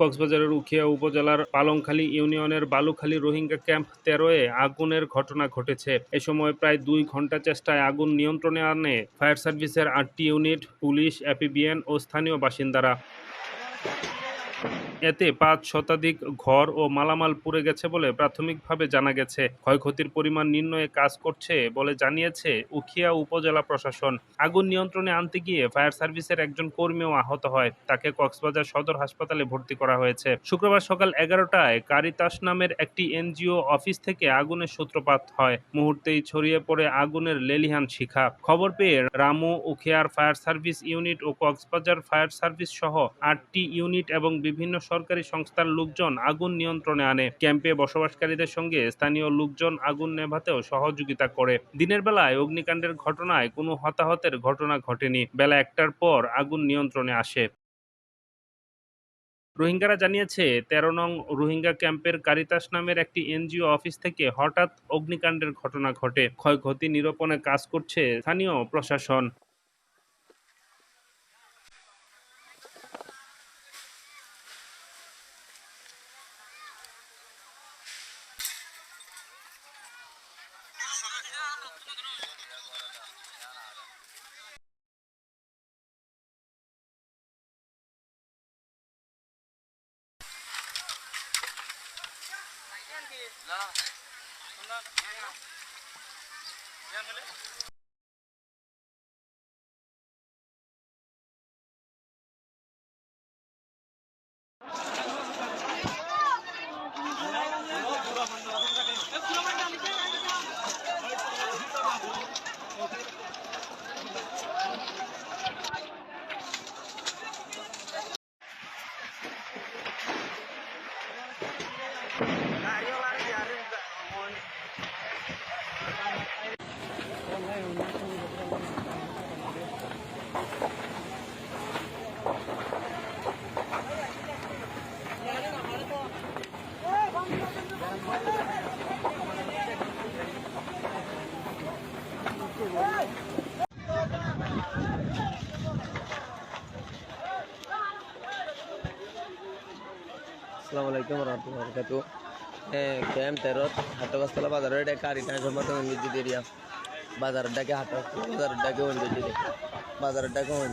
কক্সবাজারের উখিয়া উপজেলার পালংখালী ইউনিয়নের বালুখালী রোহিঙ্গা ক্যাম্প তেরোয় আগুনের ঘটনা ঘটেছে। এ সময় প্রায় দুই ঘণ্টা চেষ্টায় আগুন নিয়ন্ত্রণে আনে ফায়ার সার্ভিসের আটটি ইউনিট, পুলিশ অ্যাপিবিএন ও স্থানীয় বাসিন্দারা। এতে পাঁচ শতাধিক ঘর ও মালামাল পুড়ে গেছে বলে প্রাথমিকভাবে জানা গেছে। ক্ষয়ক্ষতির পরিমাণ নির্ণয়ে কাজ করছে বলে জানিয়েছে উখিয়া উপজেলা প্রশাসন। আগুন নিয়ন্ত্রণে আনতে গিয়ে ফায়ার সার্ভিসের একজন কর্মীও আহত হয়। তাকে কক্সবাজার সদর হাসপাতালে ভর্তি করা হয়েছে। শুক্রবার সকাল এগারোটায় কারিতাস নামের একটি এনজিও অফিস থেকে আগুনের সূত্রপাত হয়। মুহূর্তেই ছড়িয়ে পড়ে আগুনের লেলিহান শিখা। খবর পেয়ে রামু উখিয়ার ফায়ার সার্ভিস ইউনিট ও কক্সবাজার ফায়ার সার্ভিস সহ আটটি ইউনিট এবং বিভিন্ন সরকারি সংস্থার লোকজন আগুন নিয়ন্ত্রণে আনে। ক্যাম্পে বসবাসকারীদের সঙ্গে স্থানীয় লোকজন আগুন নেভাতেও সহযোগিতা করে। দিনের বেলায় অগ্নিকাণ্ডের ঘটনায় কোনো হতাহতের ঘটনা ঘটেনি। বেলা একটার পর আগুন নিয়ন্ত্রণে আসে। রোহিঙ্গারা জানিয়েছে, তেরো নং রোহিঙ্গা ক্যাম্পের কারিতাস নামের একটি এনজিও অফিস থেকে হঠাৎ অগ্নিকাণ্ডের ঘটনা ঘটে। ক্ষয়ক্ষতি নিরূপণে কাজ করছে স্থানীয় প্রশাসন। لا لا আসসালামু আলাইকুম রহমতুল্লাহ বরকাত ক্যাম্প তেরত, হাটগাছতলা বাজারের এটা কারি ট্রান্সফরমার অঞ্জিত এরিয়া বাজারের ডাকে হাটবাসতলা বাজারের ডাকে অঞ্জিত বাজারের ডাকে ওন